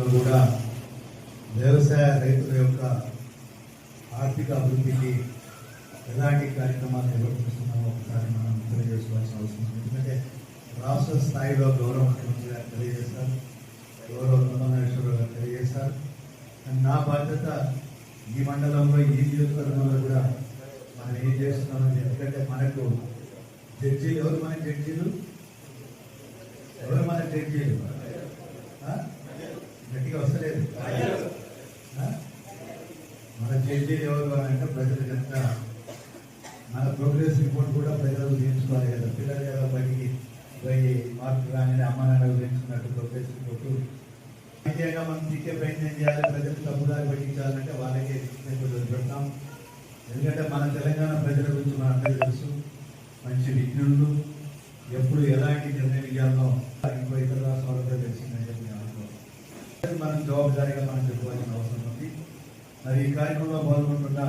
కూడా వ్యవసాయ రైతుల యొక్క ఆర్థిక అభివృద్ధికి ఎలాంటి కార్యక్రమాలు నిర్వహిస్తున్నామో ఒకసారి మనం తెలియజేసుకోవాల్సిన అవసరం ఉంది. ఎందుకంటే రాష్ట్ర స్థాయిలో గౌరవ ముఖ్యమంత్రి గారు తెలియజేశారు గౌరవ బ్రహ్మేశ్వరరావు గారు తెలియజేశారు. అండ్ నా బాధ్యత ఈ మండలంలో ఈ నియోజకవర్గంలో కూడా మనం ఏం చేస్తున్నామని ఎందుకంటే మనకు జడ్జీలు ఎవరు మన జడ్జీలు? ఎవరు మన జడ్జీలు? మన చేసేది ఎవరు అంటే ప్రజలు కనుక మన ప్రోగ్రెస్ రిపోర్ట్ కూడా ప్రజలు తీర్చుకోవాలి కదా. పిల్లలు ఎలా బయటికి పోయి మార్పు కానీ అమ్మ నాన్న గురించుకున్నట్టు ప్రోగ్రెస్ రిపోర్ట్. ముఖ్యంగా మనం తీసే ప్రయత్నం చేయాలి? ప్రజలు తప్పుదారి పట్టించాలంటే వాళ్ళకే పెడతాం. ఎందుకంటే మన తెలంగాణ ప్రజల గురించి మనందరికీ తెలుసు. మంచి విజ్ఞులు ఎప్పుడు ఎలాంటి నిర్ణయం ఇవ్వాలో మనం జవాబుదారీగా మనం చెప్పుకోవాల్సిన అవసరం ఉంది. మరి ఈ కార్యక్రమంలో పాల్గొంటున్న